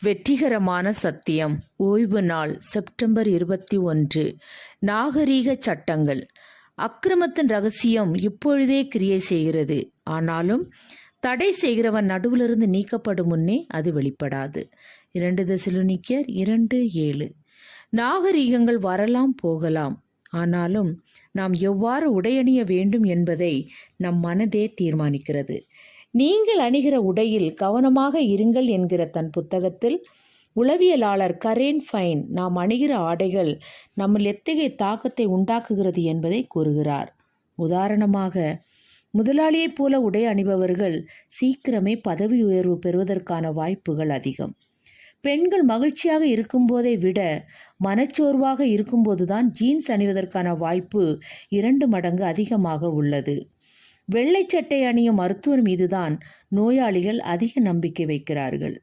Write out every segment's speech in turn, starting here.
வெற்றிகரமான சத்தியம். ஓய்வு நாள் செப்டம்பர் இருபத்தி ஒன்று. நாகரீக சட்டங்கள். அக்கிரமத்தின் ரகசியம் இப்பொழுதே கிரியை செய்கிறது. ஆனாலும் தடை செய்கிறவன் நடுவிலிருந்து நீக்கப்படும் முன்னே அது வெளிப்படாது. இரண்டு தெசலோனிக்கர் இரண்டு ஏழு. நாகரீகங்கள் வரலாம் போகலாம். ஆனாலும் நாம் எவ்வாறு உடையணிய வேண்டும் என்பதை நம் மனதே தீர்மானிக்கிறது. நீங்கள் அணிகிற உடையில் கவனமாக இருங்கள் என்கிற தன் புத்தகத்தில் உளவியலாளர் கரேன் ஃபைன் நாம் அணிகிற ஆடைகள் நம்மில் எத்தகைய தாக்கத்தை உண்டாக்குகிறது என்பதை கூறுகிறார். உதாரணமாக முதலாளியைப் போல உடை அணிபவர்கள் சீக்கிரமே பதவி உயர்வு பெறுவதற்கான வாய்ப்புகள் அதிகம். பெண்கள் மகிழ்ச்சியாக இருக்கும்போதை விட மனச்சோர்வாக இருக்கும்போதுதான் ஜீன்ஸ் அணிவதற்கான வாய்ப்பு இரண்டு மடங்கு அதிகமாக உள்ளது. வெள்ளை சட்டை அணியும் மருத்துவர் மீதுதான் நோயாளிகள் அதிக நம்பிக்கை வைக்கிறார்கள்.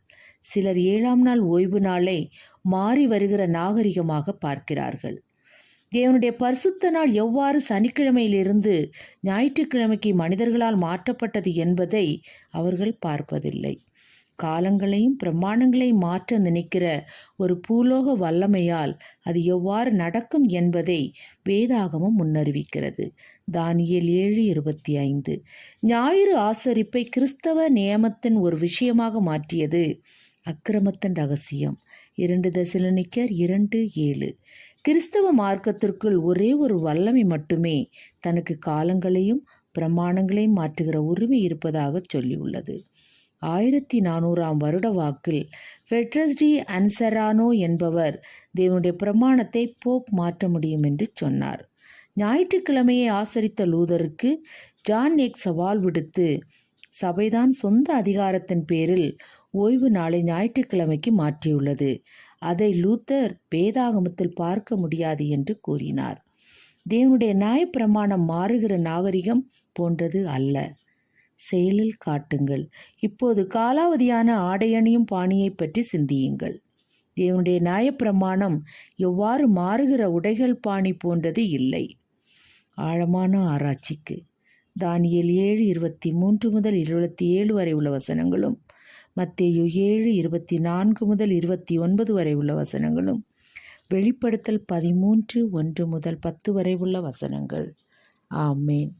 சிலர் ஏழாம் நாள் ஓய்வு நாளை மாறி வருகிற நாகரிகமாக பார்க்கிறார்கள். தேவனுடைய பரிசுத்த நாள் எவ்வாறு சனிக்கிழமையிலிருந்து ஞாயிற்றுக்கிழமைக்கு மனிதர்களால் மாற்றப்பட்டது என்பதை அவர்கள் பார்ப்பதில்லை. காலங்களையும் பிரமாணங்களையும் மாற்ற நினைக்கிற ஒரு பூலோக வல்லமையால் அது எவ்வாறு நடக்கும் என்பதை வேதாகமம் முன்னறிவிக்கிறது. தானியல் ஏழு இருபத்தி ஐந்து. ஞாயிறு ஆசரிப்பை கிறிஸ்தவ நியமத்தின் ஒரு விஷயமாக மாற்றியது அக்கிரமத்தின் ரகசியம். இரண்டு தசிலனிக்கர் இரண்டு ஏழு. கிறிஸ்தவ மார்க்கத்திற்குள் ஒரே ஒரு வல்லமை மட்டுமே தனக்கு காலங்களையும் பிரமாணங்களையும் மாற்றுகிற உரிமை இருப்பதாக சொல்லியுள்ளது. ஆயிரத்தி நானூறாம் வருட வாக்கில் ஃபெட்ரஸ்டி அன்சரானோ என்பவர் தேவனுடைய பிரமாணத்தை போப் மாற்ற முடியும் என்று சொன்னார். ஞாயிற்றுக்கிழமையை ஆசரித்த லூதருக்கு ஜான் எக் சவால் விடுத்து சபைதான் சொந்த அதிகாரத்தின் பேரில் ஓய்வு நாளை ஞாயிற்றுக்கிழமைக்கு மாற்றியுள்ளது. அதை லூத்தர் வேதாகமத்தில் பார்க்க முடியாது என்று கூறினார். தேவனுடைய நியாயப்பிரமாணம் மாறுகிற நாகரிகம் போன்றது அல்ல. செயலில் காட்டுங்கள். இப்போது காலாவதியான ஆடையணியும் பாணியை பற்றி சிந்தியுங்கள். தேவனுடைய நியாயப்பிரமாணம் எவ்வாறு மாறுகிற உடைகள் பாணி போன்றது இல்லை. ஆழமான ஆராய்ச்சிக்கு. தானியல் ஏழு இருபத்தி மூன்று முதல் இருபத்தி ஏழு வரை உள்ள வசனங்களும் மத்தேயு ஏழு இருபத்தி நான்கு முதல் இருபத்தி ஒன்பது வரை உள்ள வசனங்களும் வெளிப்படுத்தல் பதிமூன்று ஒன்று முதல் பத்து வரை உள்ள வசனங்கள். ஆமேன்.